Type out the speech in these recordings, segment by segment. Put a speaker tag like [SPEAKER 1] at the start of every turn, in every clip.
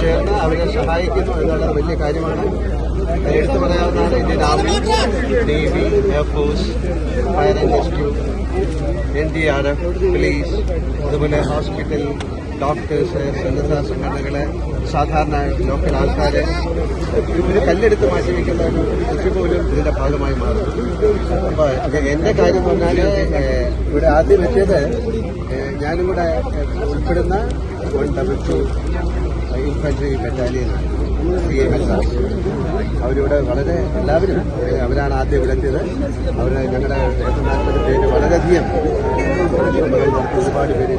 [SPEAKER 1] ചേർന്ന് അവരെ സഹായിക്കുന്നു എന്നുള്ളത് വലിയ കാര്യമാണ്. എടുത്തു പറയാവുന്നതാണ് Indian army navy air force fire and rescue N D R F police അതുപോലെ ഹോസ്പിറ്റൽ ഡോക്ടേഴ്സ് സന്നദ്ധ സംഘടനകളെ സാധാരണ ലോക്കൽ ആൾക്കാരെ ഒരു കല്ലെടുത്ത് മാറ്റി വയ്ക്കുന്ന കൃഷി പോലും ഇതിന്റെ ഭാഗമായി മാറും അപ്പൊ എന്റെ കാര്യം പറഞ്ഞാൽ ഇവിടെ ആദ്യം വെച്ചത് ഞാനും കൂടെ ഉൾപ്പെടുന്ന വൺ ഡബിൾ ടു ഇൻഫൻട്രി ബറ്റാലിയനാണ് സി എം എസ് അവരിവിടെ വളരെ എല്ലാവരും അവരാണ് ആദ്യം ഇവിടെ എത്തിയത്. അവർ ഞങ്ങളുടെ പേര് വളരെയധികം ഒരുപാട് പേര്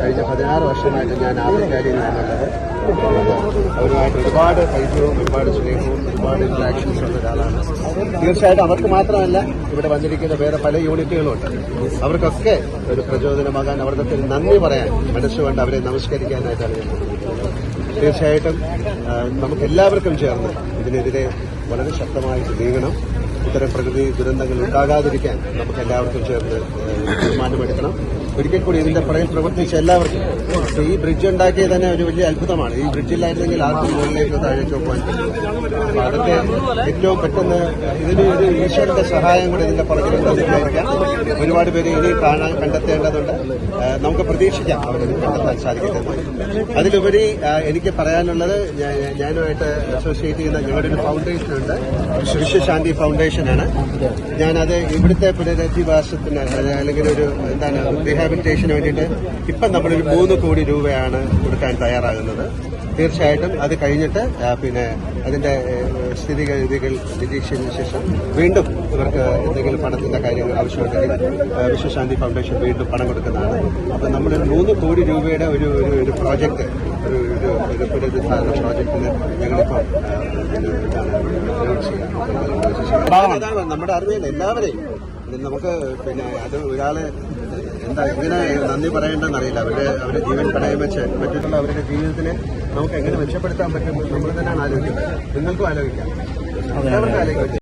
[SPEAKER 1] കഴിഞ്ഞ പതിനാറ് വർഷമായിട്ട് ഞാൻ ആഫ്രിക്കാരിയാണുള്ളത് അവരുമായിട്ട് ഒരുപാട് പരിചയവും ഒരുപാട് സ്നേഹവും ഒരുപാട് ഇന്ററാക്ഷൻസ് ഉള്ള ഒരാളാണ്. തീർച്ചയായിട്ടും അവർക്ക് മാത്രമല്ല ഇവിടെ വന്നിരിക്കുന്ന വേറെ പല യൂണിറ്റുകളുണ്ട് അവർക്കൊക്കെ ഒരു പ്രചോദനമാകാൻ അവരുടെ നന്ദി പറയാൻ മനസ്സുകൊണ്ട് അവരെ നമസ്കരിക്കാനായിട്ടാണ് ഞാൻ. തീർച്ചയായിട്ടും നമുക്കെല്ലാവർക്കും ചേർന്ന് ഇതിനെതിരെ വളരെ ശക്തമായിട്ട് നീങ്ങണം. ഇത്തരം പ്രകൃതി ദുരന്തങ്ങൾ ഉണ്ടാകാതിരിക്കാൻ നമുക്ക് എല്ലാവർക്കും ചേർന്ന് തീരുമാനമെടുക്കണം ഒരിക്കൽ കൂടി ഇതിന്റെ പുറകിൽ പ്രവർത്തിച്ച എല്ലാവർക്കും ഈ ബ്രിഡ്ജ് ഉണ്ടാക്കിയത് തന്നെ ഒരു വലിയ അത്ഭുതമാണ്. ഈ ബ്രിഡ്ജില്ലായിരുന്നെങ്കിൽ ആർക്കും മുകളിലേക്ക് താഴേക്ക് പോകാൻ പറ്റും അതൊക്കെ ഏറ്റവും പെട്ടെന്ന് ഇതിന് ഒരു ഈശ്വരന്റെ സഹായം കൂടി ഇതിന്റെ പുറകിലുണ്ടായിരിക്കാം ഒരുപാട് പേര് ഇനി കാണാൻ കണ്ടെത്തേണ്ടതുണ്ട്. നമുക്ക് പ്രതീക്ഷിക്കാം അവരത് കണ്ടെത്താൻ സാധിക്കുന്നത് അതിലുപരി എനിക്ക് പറയാനുള്ളത് ഞാനുമായിട്ട് അസോസിയേറ്റ് ചെയ്യുന്ന ഞങ്ങളുടെ ഒരു ഫൗണ്ടേഷൻ ഉണ്ട്. വിശ്വശാന്തി ഫൗണ്ടേഷനാണ് ഞാനത് ഇവിടുത്തെ പുനരധിവാസത്തിന് അല്ലെങ്കിൽ ഒരു എന്താണ് റീഹാബിലിറ്റേഷന് വേണ്ടിയിട്ട് ഇപ്പം നമ്മളൊരു മൂന്ന് കോടി രൂപയാണ് കൊടുക്കാൻ തയ്യാറാകുന്നത്. തീർച്ചയായിട്ടും അത് കഴിഞ്ഞിട്ട് പിന്നെ അതിന്റെ സ്ഥിതിഗതികൾ നിരീക്ഷിച്ചതിന് ശേഷം വീണ്ടും ഇവർക്ക് എന്തെങ്കിലും പണത്തിന്റെ കാര്യങ്ങൾ ആവശ്യമുണ്ടെങ്കിൽ വിശ്വശാന്തി ഫൗണ്ടേഷൻ വീണ്ടും പണം കൊടുക്കുന്നതാണ്. അപ്പം നമ്മൾ മൂന്ന് കോടി രൂപയുടെ ഒരു ഒരു പ്രോജക്റ്റ് ഒരു ഒരു ഒരു പുനരുദ്ധാരണ പ്രോജക്റ്റിന് ഞങ്ങളിപ്പം ആ, ഒരു ഇതാണ് announce ചെയ്യാം. അതാണ് നമ്മുടെ അറിവിൽ എല്ലാവരെയും. നമുക്ക് പിന്നെ അത് ഒരാളെ എന്താ ഇങ്ങനെ നന്ദി പറയേണ്ടെന്നറിയില്ല അവരുടെ അവരുടെ ജീവൻ പണയം വെച്ച് മറ്റുള്ള അവരുടെ ജീവിതത്തിനെ നമുക്ക് എങ്ങനെ മെച്ചപ്പെടുത്താൻ പറ്റും നമ്മൾ തന്നെയാണ് ആലോചിക്കുന്നത്. നിങ്ങൾക്കും ആലോചിക്കാം. എല്ലാവർക്കും ആലോചിക്കാം.